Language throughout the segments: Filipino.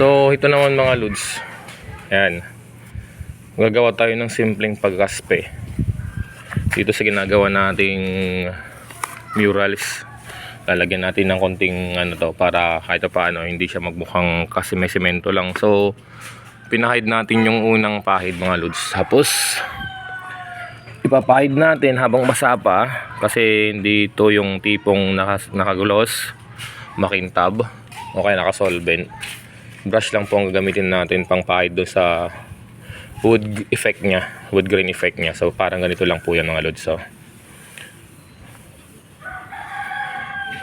So, ito naman mga lods. Ayan. Gagawa tayo ng simpleng pagkaspe. Dito sa ginagawa nating murals. Lalagyan natin ng konting ano to para kahit pa paano hindi siya magmukhang kasi may semento lang. So, pinahid natin yung unang pahid mga lods. Tapos, ipapahid natin habang basa pa kasi hindi ito yung tipong nakas, nakagulos, makintab o kaya nakasolvent. Brush lang po ang gagamitin natin pang pahid doon sa wood effect niya, wood grain effect niya. So parang ganito lang po yan mga lods. So,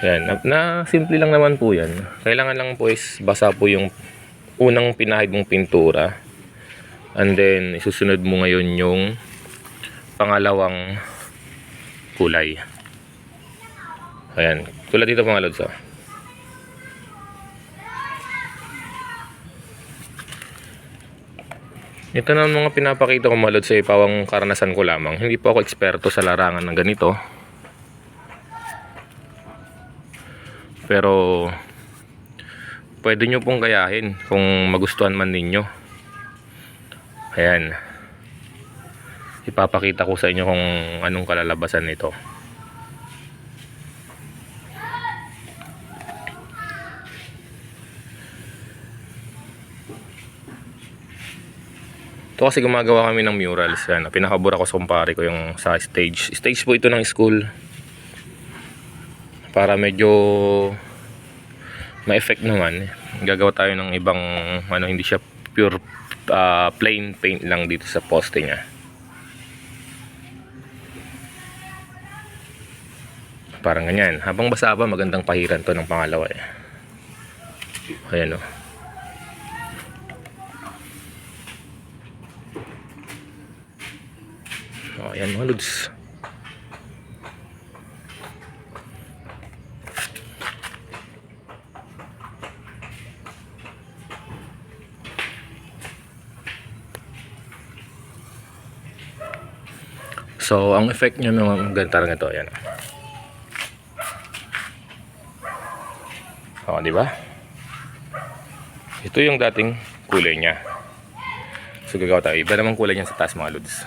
yan, na, na simple lang naman po yan. Kailangan lang po is basa po yung unang pinahid mong pintura. And then, isusunod mo ngayon yung pangalawang kulay. Ayan. Tulad dito mga lods. Oh. Ito na ang mga pinapakita ko mga lods sa ipawang karanasan ko lamang. Hindi po ako eksperto sa larangan ng ganito. Pero pwede nyo pong gayahin kung magustuhan man ninyo. Ayan ipapakita ko sa inyo kung anong kalalabasan nito. Ito kasi gumagawa kami ng murals. Yan. Pinakabura ko sa kumpare ko yung sa stage. Stage po ito ng school. Para medyo ma-effect naman. Gagawa tayo ng ibang ano hindi siya pure ah, plain paint lang dito sa poste niya. Parang ganyan. Habang basa pa, magandang pahiran to ng pangalawa eh. Ayan o. Oh, ayan mga lods. So, ang effect niya mga ganito lang ito. Ayan. O, di ba? Ito yung dating kulay niya. So, gagawa tayo. Iba naman kulay niya sa taas mga lods.